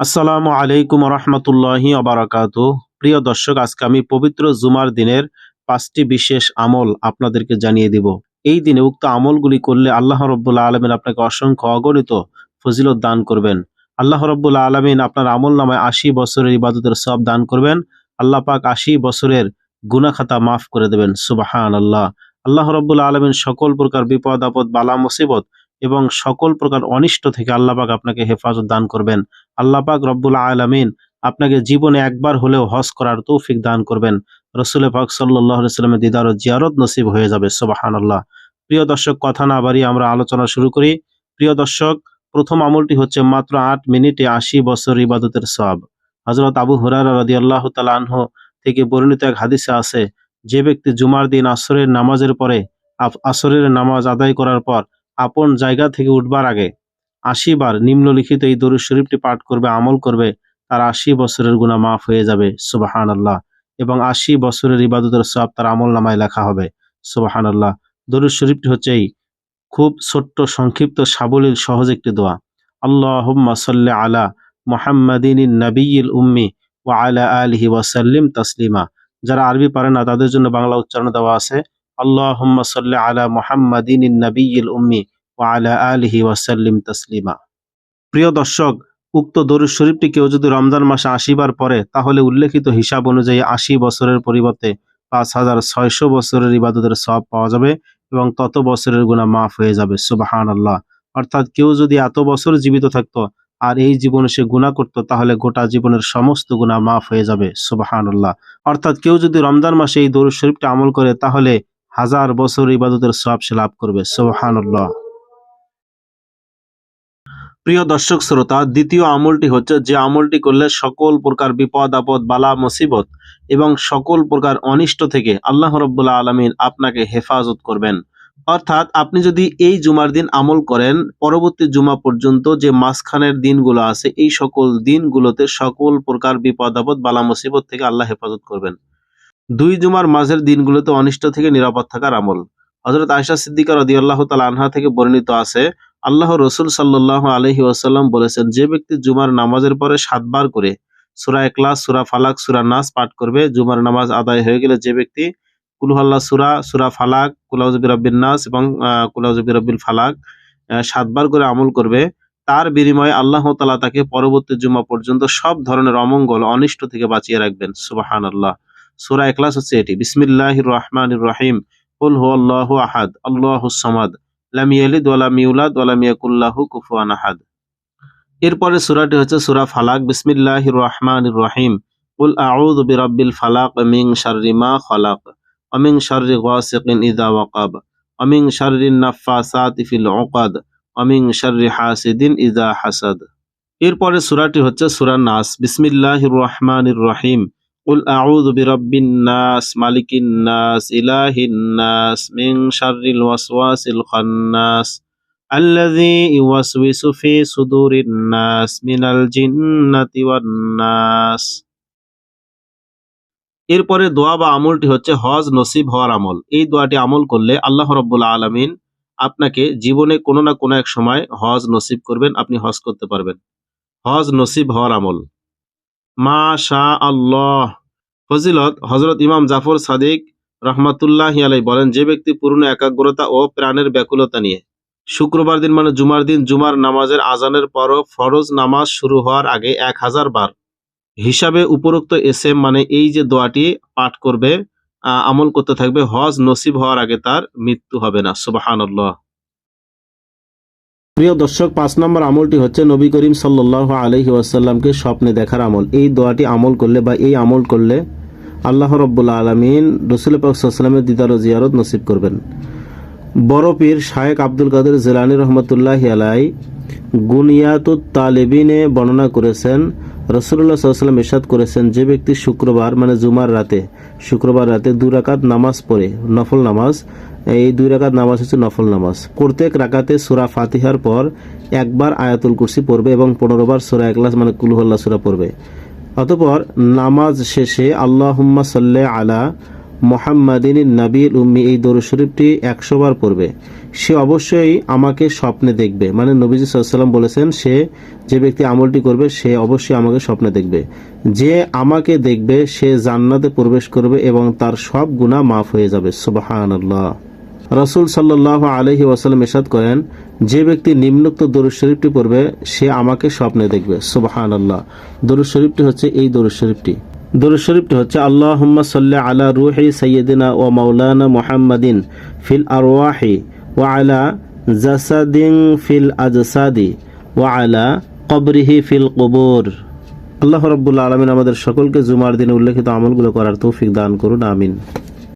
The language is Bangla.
আসসালামু আলাইকুম রহমতুল্লাহি আবরাকাত প্রিয় দর্শক, আজকে আমি পবিত্র জুমার দিনের পাঁচটি বিশেষ আমল আপনাদেরকে জানিয়ে দিব। এই দিনে উক্ত আমলগুলি করলে আল্লাহ রব্বুল্লা আলমিন আপনাকে অসংখ্য অগণিত ফজিলত দান করবেন। আল্লাহ রব্বুল্লা আলমিন আপনার আমল নামায় আশি বছরের ইবাদতের সব দান করবেন। আল্লাহ পাক আশি বছরের গুনাখাতা মাফ করে দেবেন। সুবাহান আল্লাহ আল্লাহ রব্বুল্লা আলমিন সকল প্রকার বিপদ আপদ বালা মুসিবত এবং সকল প্রকার অনিষ্ট থেকে আল্লাহ পাক আপনাকে হেফাজত দান করবেন। আল্লাহ পাক রব্বুল আলমিন আপনাকে জীবনে একবার হলেও হজ করার তৌফিক দান করবেন। রসুল পাক সাল্লাহ সাল্লামের দিদার জিয়ারত নসিব হয়ে যাবে সোবাহান আল্লাহ প্রিয় দর্শক, কথা না বাড়িয়ে আমরা আলোচনা শুরু করি। প্রিয় দর্শক, প্রথম আমলটি হচ্ছে মাত্র আট মিনিটে আশি বছর ইবাদতের সব হজরত আবু হুরার রদি আল্লাহ তালাহ থেকে বর্ণিত এক হাদিসে আছে, যে ব্যক্তি জুমার দিন আসরের নামাজের পরে আসরের নামাজ আদায় করার পর আপন জায়গা থেকে উঠবার আগে আশি বার নিম্নলিখিত এই দরুদ শরীফটি পাঠ করবে, আমল করবে, তার আশি বছরের গুণা মাফ হয়ে যাবে সুবাহান আল্লাহ এবং আশি বছরের ইবাদতের সব তার আমল নামায় লেখা হবে সুবাহান আল্লাহ দরুদ শরীফটি হচ্ছে এই খুব ছোট্ট, সংক্ষিপ্ত, সাবলীল, সহজ একটি দোয়া। আল্লাহ সাল্লি আলা মোহাম্মদিন নবীল উম্মি ও আলা আলহি ওয়াসাল্লিম তাসলিমা। যারা আরবি পারে না, তাদের জন্য বাংলা উচ্চারণ দেওয়া আছে আল্লাহ সাল্লি আলা মোহাম্মদিন নবীল উম্মি ওয়ালা আলিহি ওয়াসাল্লিম তাসলিমা। প্রিয় দর্শক, উক্ত দরুদ শরীফটি কেউ যদি রমজান মাসে আশিবার পরে তাহলে উল্লেখিত হিসাব অনুযায়ী আশি বছরের পরিবর্তে পাঁচ হাজার ছয়শো বছরের ইবাদতের সব পাওয়া যাবে এবং তত বছরের গুণা মাফ হয়ে যাবে। সুবাহান আল্লাহ অর্থাৎ কেউ যদি এত বছর জীবিত থাকতো আর এই জীবনে সে গুণা করতো, তাহলে গোটা জীবনের সমস্ত গুণা মাফ হয়ে যাবে। সুবাহান আল্লাহ অর্থাৎ কেউ যদি রমজান মাসে এই দরুদ শরীফটা আমল করে, তাহলে হাজার বছর ইবাদতের সব সে লাভ করবে সুবাহান আল্লাহ প্রিয় দর্শক, শ্রোতা, দ্বিতীয় আমলটি হচ্ছে যে আমলটি করলে সকল প্রকার বিপদ, আপদ, বালা, মুসিবত এবং সকল প্রকার অনিষ্ট থেকে আল্লাহ রব্বুল্লাহ আলমিন আপনাকে হেফাজত করবেন। অর্থাৎ আপনি যদি এই জুমার দিন আমল করেন, পরবর্তী জুমা পর্যন্ত যে মাঝখানের দিনগুলো আছে, এই সকল দিনগুলোতে সকল প্রকার বিপদ, আপদ, বালা, মুসিবত থেকে আল্লাহ হেফাজত করবেন। দুই জুমার মাঝের দিনগুলোতে অনিষ্ট থেকে নিরাপদ থাকার আমল। হজরত আয়সা সিদ্দিকা রদি আল্লাহ তালা আনহা থেকে বর্ণিত আছে, আল্লাহ রসুল সাল্লাহ আলহি ওয়াসাল্লাম বলেছেন, যে ব্যক্তি জুমার নামাজের পরে সাতবার করে সুরা একলাস সুরা ফালাক, সুরা নাস পাঠ করবে, জুমার নামাজ আদায় হয়ে গেলে যে ব্যক্তি কুলহাল্লা সুরা সুরা ফালাক কুলাউজবির রব্বিন নাস এবং কুলাউজবির রব্বিল ফালাক সাতবার করে আমল করবে, তার বিনিময়ে আল্লাহ তালা তাকে পরবর্তী জুমা পর্যন্ত সব ধরনের অমঙ্গল, অনিষ্ট থেকে বাঁচিয়ে রাখবেন। সুবাহান আল্লাহ সুরা একলাস হচ্ছে এটি। বিসমিল্লাহ রহমান রহিম। কুল হু আল্লাহ আহাদ আল্লাহ সামাদ। লাম ইয়ালিদ ওয়ালাম ইউলাদ ওয়ালাম ইয়াকুল্লাহু কুফুয়ান আহাদ। এরপরে সূরাটি হচ্ছে সূরা ফালাক। বিসমিল্লাহির রহমানির রহিম। কুল আউযু বিরাব্বিল ফালাক মা খালাক। ওয়া মিন শাররি গাসিকিন ইযা ওয়াকাব। ওয়া মিন শাররিন নাফাসাতি ফিল উকাদ। মিন শাররি হাসিদিন ইযা হাসাদ। এরপরে সূরাটি হচ্ছে সূরা নাস। বিসমিল্লাহির রহমানির রহিম। قل أعوذ برب الناس ملك الناس إله الناس من شر الوسواس الخناس الذي يوسوس في صدور الناس من الجنة والناس এরপরে দোয়া বা আমলটি হচ্ছে হজ নসিব হওয়ার আমল এই দোয়াটি আমল করলে আল্লাহ রব্বুল আলমিন আপনাকে জীবনে কোনো না কোনো এক সময় হজ নসিব করবেন আপনি হজ করতে পারবেন হজ নসিব হওয়ার আমল মা শাহ আল্লাহ ফজিলত হজরত ইমাম জাফর সাদিক রহমাতুল্লাহ আলাই বলেন, যে ব্যক্তি পূর্ণ একাগ্রতা ও প্রাণের ব্যাকুলতা নিয়ে শুক্রবার দিন মানে জুমার দিন, জুমার নামাজের আজানের পরও ফরজ নামাজ শুরু হওয়ার আগে এক হাজার বার হিসাবে উপরোক্ত এস এম মানে এই যে দোয়াটি পাঠ করবে আমল করতে থাকবে, হজ নসিব হওয়ার আগে তার মৃত্যু হবে না। সুবাহান্লাহ প্রিয় দর্শক, পাঁচ নম্বর আমলটি হচ্ছে নবী করিম সাল্লাহ আলহি ওয়াসাল্লামকে স্বপ্নে দেখার আমল। এই দোয়াটি আমল করলে বা এই আমল করলে আল্লাহ রব্বুল্লা আলমিন রসুল পাকসাল্লামের দিদার জিয়ারত নসিব করবেন। বড় পীর শায়েক আব্দুল কাদের জেলানি রহমতুল্লাহ আলাই গুনিয়াতুত বর্ণনা করেছেন রসুল্লাহ সাল্লাম ইরশাদ করেছেন, যে ব্যক্তি শুক্রবার মানে জুমার রাতে, শুক্রবার রাতে দুরাকাত নামাজ পড়ে, নফল নামাজ এই দুই রাকাত নামাজ হচ্ছে নফল নামাজ। প্রত্যেক রাকাতে সুরা ফাতিহার পর একবার আয়াতুল কুরসি পড়বে এবং পনেরো বার সুরা একলাস মানে কুলহল্লা সুরা পড়বে। অতপর নামাজ শেষে আল্লাহুম্মা সাল্লে আলা মোহাম্মদিন নবীল উম্মি, এই দরুদ শরীফটি একশো বার পড়বে। সে অবশ্যই আমাকে স্বপ্নে দেখবে। মানে নবীজি সাল্লাম বলেছেন, সে যে ব্যক্তি আমলটি করবে, সে অবশ্যই আমাকে স্বপ্নে দেখবে। যে আমাকে দেখবে, সে জান্নাতে প্রবেশ করবে এবং তার সব গুণা মাফ হয়ে যাবে। সুবাহান রসুল সাল্লাহ আলহি ওয়াসাল্লাম এসাদ করেন, যে ব্যক্তি নিম্নোক্ত দরুদ শরীফটি পড়বে, সে আমাকে স্বপ্নে দেখবে। সুবাহান আল্লাহ দরুদ শরীফটি হচ্ছে এই দরুদ শরীফটি। দরুদ শরীফটি হচ্ছে আল্লাহ সাল্লি আলা রুহি সৈয়দিনা ও মাওলানা মোহাম্মদিন ফিল আরওয়াহি ও আলা জাসাদিন ফিল আজসাদি ও আলা কবরিহি ফিল কবর। আল্লাহ রব্বুল্লা আলমিন আমাদের সকলকে জুমার দিনে উল্লেখিত আমলগুলো করার তৌফিক দান করুন, আমিন।